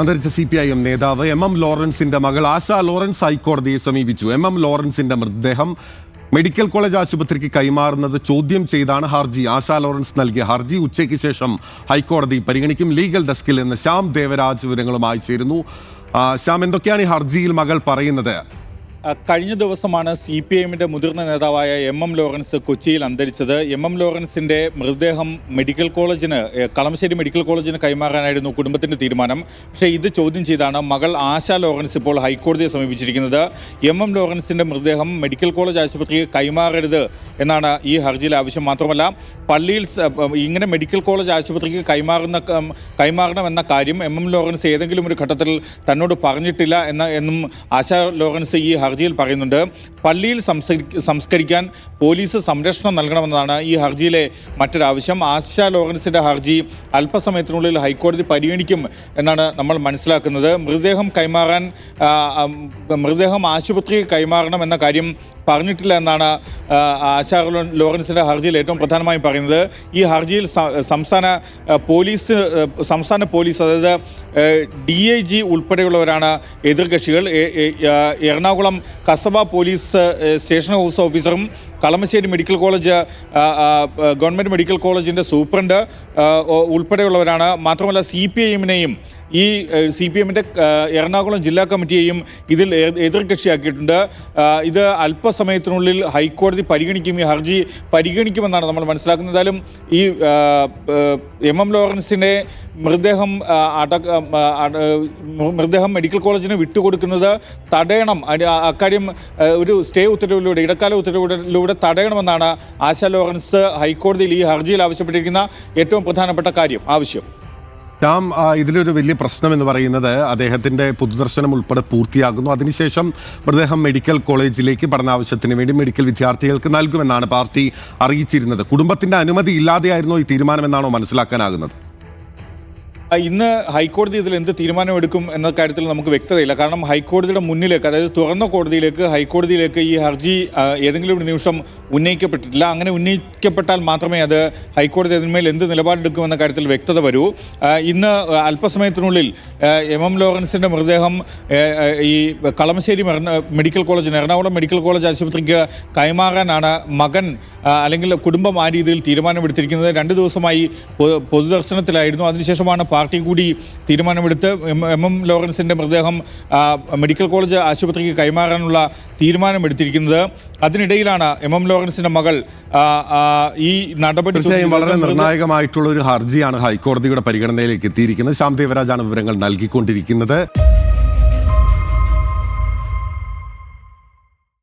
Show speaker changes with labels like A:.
A: അന്തരിച്ച C P I M നേതാവ് M M ലോറൻസിന്റെ മകൾ ആശ ലോറൻസ് ഹൈക്കോടതിയെ സമീപിച്ചു. എം എം ലോറൻസിന്റെ മൃതദേഹം മെഡിക്കൽ കോളേജ് ആശുപത്രിക്ക് കൈമാറുന്നത് ചോദ്യം ചെയ്താണ് ഹർജി. ആശ ലോറൻസ് നൽകിയ ഹർജി ഉച്ചയ്ക്ക് ശേഷം ഹൈക്കോടതി പരിഗണിക്കും. ലീഗൽ ഡെസ്കിൽ നിന്ന് ശ്യാം ദേവരാജ് വിവരങ്ങളുമായി ചേരുന്നു. ശ്യാം എന്തൊക്കെയാണ് ഈ ഹർജിയിൽ മകൾ പറയുന്നത്?
B: കഴിഞ്ഞ ദിവസമാണ് സി പി എമ്മിന്റെ മുതിർന്ന നേതാവായ എം എം ലോറൻസ് കൊച്ചിയിൽ അന്തരിച്ചത്. എം എം ലോറൻസിന്റെ മൃതദേഹം മെഡിക്കൽ കോളേജിന് കളമശ്ശേരി മെഡിക്കൽ കോളേജിന് കൈമാറാനായിരുന്നു കുടുംബത്തിന്റെ തീരുമാനം. പക്ഷേ ഇത് ചോദ്യം ചെയ്താണ് മകൾ ആശ ലോറൻസ് ഇപ്പോൾ ഹൈക്കോടതിയെ സമീപിച്ചിരിക്കുന്നത്. എം എം ലോറൻസിന്റെ മൃതദേഹം മെഡിക്കൽ കോളേജ് ആശുപത്രിക്ക് കൈമാറരുത് എന്നാണ് ഈ ഹർജിയിൽ ആവശ്യം. മാത്രമല്ല പള്ളിയിൽ ഇങ്ങനെ മെഡിക്കൽ കോളേജ് ആശുപത്രിക്ക് കൈമാറുന്ന കൈമാറണമെന്ന കാര്യം എം. എം. ലോറൻസ് ഏതെങ്കിലും ഒരു ഘട്ടത്തിൽ തന്നോട് പറഞ്ഞിട്ടില്ല എന്ന എന്നും ആശ ലോറൻസ് ഈ ഹർജിയിൽ പറയുന്നുണ്ട്. പള്ളിയിൽ സംസ്കരിക്കാൻ പോലീസ് സംരക്ഷണം നൽകണമെന്നാണ് ഈ ഹർജിയിലെ മറ്റൊരാവശ്യം. ആശ ലോറൻസിന്റെ ഹർജി അല്പസമയത്തിനുള്ളിൽ ഹൈക്കോടതി പരിഗണിക്കും എന്നാണ് നമ്മൾ മനസ്സിലാക്കുന്നത്. മൃതദേഹം കൈമാറാൻ മൃതദേഹം ആശുപത്രിക്ക് കൈമാറണം എന്ന കാര്യം പറഞ്ഞിട്ടില്ല എന്നാണ് ആശാ ലോറൻസിന്റെ ഹർജിയിൽ ഏറ്റവും പ്രധാനമായും പറയുന്നത്. ഈ ഹർജിയിൽ സംസ്ഥാന പോലീസ് സംസ്ഥാന പോലീസ് അതായത് ഡി ഐ ജി ഉൾപ്പെടെയുള്ളവരാണ് എതിർകക്ഷികൾ. Ernakulam Kasaba police station house ഓഫീസറും Kalamassery medical college government medical കോളേജിന്റെ സൂപ്രണ്ട് ഉൾപ്പെടെയുള്ളവരാണ്. മാത്രമല്ല സി പി ഐ ഈ സി പി എമ്മിന്റെ എറണാകുളം ജില്ലാ കമ്മിറ്റിയെയും ഇതിൽ എതിർകക്ഷിയാക്കിയിട്ടുണ്ട്. ഇത് അല്പസമയത്തിനുള്ളിൽ ഹൈക്കോടതി പരിഗണിക്കും ഈ ഹർജി പരിഗണിക്കുമെന്നാണ് നമ്മൾ മനസ്സിലാക്കുന്നത്. എന്തായാലും ഈ എം എം ലോറൻസിന്റെ മൃതദേഹം അട- മൃതദേഹം മെഡിക്കൽ കോളേജിന് വിട്ടുകൊടുക്കുന്നത് തടയണം. അക്കാര്യം ഒരു സ്റ്റേ ഉത്തരവിലൂടെ ഇടക്കാല ഉത്തരവിലൂടെ തടയണമെന്നാണ് ആശ ലോറൻസ് ഹൈക്കോടതിയിൽ ഈ ഹർജിയിൽ ആവശ്യപ്പെട്ടിരിക്കുന്ന ഏറ്റവും പ്രധാനപ്പെട്ട കാര്യം ആവശ്യം.
A: ശ്യാം ഇതിലൊരു വലിയ പ്രശ്നം എന്ന് പറയുന്നത് അദ്ദേഹത്തിന്റെ പൊതുദർശനം ഉൾപ്പെടെ പൂർത്തിയാകുന്നു. അതിനുശേഷം മൃതദേഹം മെഡിക്കൽ കോളേജിലേക്ക് പഠനാവശ്യത്തിന് വേണ്ടി മെഡിക്കൽ വിദ്യാർത്ഥികൾക്ക് നൽകുമെന്നാണ് പാർട്ടി അറിയിച്ചിരുന്നത്. കുടുംബത്തിന്റെ അനുമതി ഇല്ലാതെയായിരുന്നോ ഈ തീരുമാനമെന്നാണോ മനസ്സിലാക്കാനാകുന്നത്?
B: ഇന്ന് ഹൈക്കോടതി ഇതിൽ എന്ത് തീരുമാനമെടുക്കും എന്ന കാര്യത്തിൽ നമുക്ക് വ്യക്തതയില്ല. കാരണം ഹൈക്കോടതിയുടെ മുന്നിലേക്ക് അതായത് തുറന്ന കോടതിയിലേക്ക് ഹൈക്കോടതിയിലേക്ക് ഈ ഹർജി ഏതെങ്കിലും ഒരു നിമിഷം ഉന്നയിക്കപ്പെട്ടിട്ടില്ല. അങ്ങനെ ഉന്നയിക്കപ്പെട്ടാൽ മാത്രമേ അത് ഹൈക്കോടതി അതിന്മേൽ എന്ത് നിലപാടെടുക്കുമെന്ന കാര്യത്തിൽ വ്യക്തത വരൂ. ഇന്ന് അല്പസമയത്തിനുള്ളിൽ എം. എം. ലോറൻസിന്റെ മൃതദേഹം ഈ കളമശ്ശേരി മെഡിക്കൽ കോളേജിന് എറണാകുളം മെഡിക്കൽ കോളേജ് ആശുപത്രിക്ക് കൈമാറാനാണ് മകൻ അല്ലെങ്കിൽ കുടുംബം ആ രീതിയിൽ തീരുമാനമെടുത്തിരിക്കുന്നത്. രണ്ട് ദിവസമായി പൊതുദർശനത്തിലായിരുന്നു. അതിനുശേഷമാണ് പാർട്ടി കൂടി തീരുമാനമെടുത്ത് എം എം ലോറൻസിന്റെ ലോറൻസിന്റെ മൃതദേഹം മെഡിക്കൽ കോളേജ് ആശുപത്രിക്ക് കൈമാറാനുള്ള തീരുമാനമെടുത്തിരിക്കുന്നത്. അതിനിടയിലാണ് എം എം ലോറൻസിന്റെ മകൾ ഈ നടപടി
A: തീർച്ചയായും വളരെ നിർണായകമായിട്ടുള്ള ഒരു ഹർജിയാണ് ഹൈക്കോടതിയുടെ പരിഗണനയിലേക്ക് എത്തിയിരിക്കുന്നത്. ശാന്തി ദേവരാജാണ് വിവരങ്ങൾ നൽകിക്കൊണ്ടിരിക്കുന്നത്.